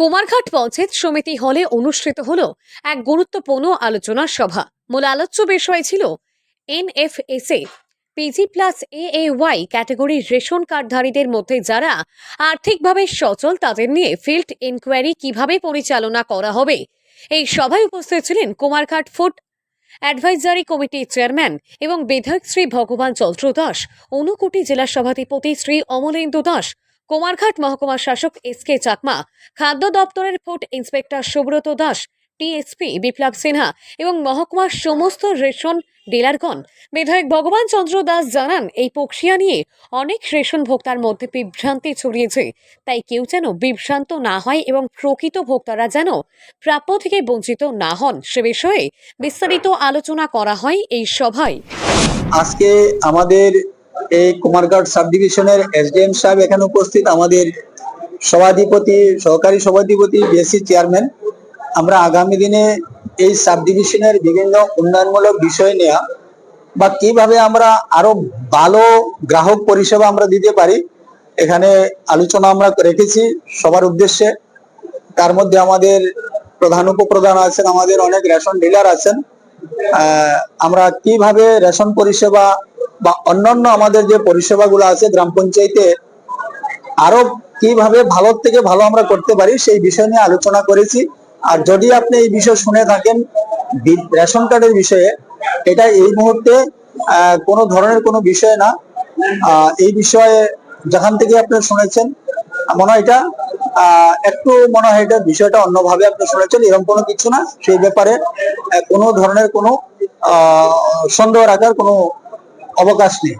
কুমারঘাট পঞ্চায়েত সমিতি হলে অনুষ্ঠিত হল এক গুরুত্বপূর্ণ আলোচনা সভা। মূল আলোচ্য বিষয় ছিল NFSA, PG plus A A Y ক্যাটাগরির রেশন কার্ডধারীদের মধ্যে যারা আর্থিকভাবে সচল তাদের নিয়ে ফিল্ড ইনকোয়ারি কীভাবে পরিচালনা করা হবে? এই সভায় উপস্থিত ছিলেন কুমারঘাট ফুড অ্যাডভাইজারি কমিটির চেয়ারম্যান এবং বিধায়ক শ্রী ভগবান চন্দ্র দাস, ঊনকোটি জেলা সভাধিপতি শ্রী অমলেন্দু দাস কুমারঘাট মহকুমা শাসক এস কে চাকমা, খাদ্য দপ্তরের food inspector Subrata Das, TSP Biplab Sinha এবং মহকুমার সমস্ত রেশন ডিলারগণ। বিধায়ক ভগবান চন্দ্র দাস জানান, এই প্রক্রিয়া নিয়ে অনেক রেশন ভোক্তার মধ্যে বিভ্রান্তি ছড়িয়েছে। তাই কেউ যেন বিভ্রান্ত না হয় এবং প্রকৃত ভোক্তারা যেন প্রাপ্য থেকে বঞ্চিত না হন, সে বিষয়ে বিস্তারিত আলোচনা করা হয় এই সভায়। আজকে আমাদের এই কুমারঘাট সাব ডিভিশনের এসডিএম সাহেব এখানে উপস্থিত, আমাদের সভাধিপতি, সহকারী সভাধিপতি বিএসসি চেয়ারম্যান আমরা আগামী দিনে এই সাব ডিভিশনের বিভিন্ন উন্নয়নমূলক বিষয় নেওয়া বা কীভাবে আমরা আরও ভালো গ্রাহক পরিষেবা আমরা দিতে পারি, এখানে আলোচনা আমরা রেখেছি সবার উদ্দেশ্যে। তার মধ্যে আমাদের প্রধান উপপ্রধান আছেন, আমাদের অনেক রেশন ডিলার আছেন। আমরা কীভাবে রেশন পরিষেবা বা অন্যান্য আমাদের যে পরিষেবাগুলো আছে গ্রাম পঞ্চায়েতে, আরও কীভাবে ভালোর থেকে ভালো আমরা করতে পারি সেই বিষয় নিয়ে আলোচনা করেছি। আর যদি আপনি এই বিষয় শুনে থাকেন রেশন কার্ডের বিষয়ে, এটা এই মুহূর্তে কোনো ধরনের কোনো বিষয় না। এই বিষয়ে যেখান থেকে আপনি শুনেছেন, মনে হয় এটা একটু মনে হয় এটা বিষয়টা অন্যভাবে আপনি শুনেছেন, এরকম কোনো কিছু না। সেই ব্যাপারে কোনো ধরনের কোনো সন্দেহ রাখার কোনো অবকাশ নেই।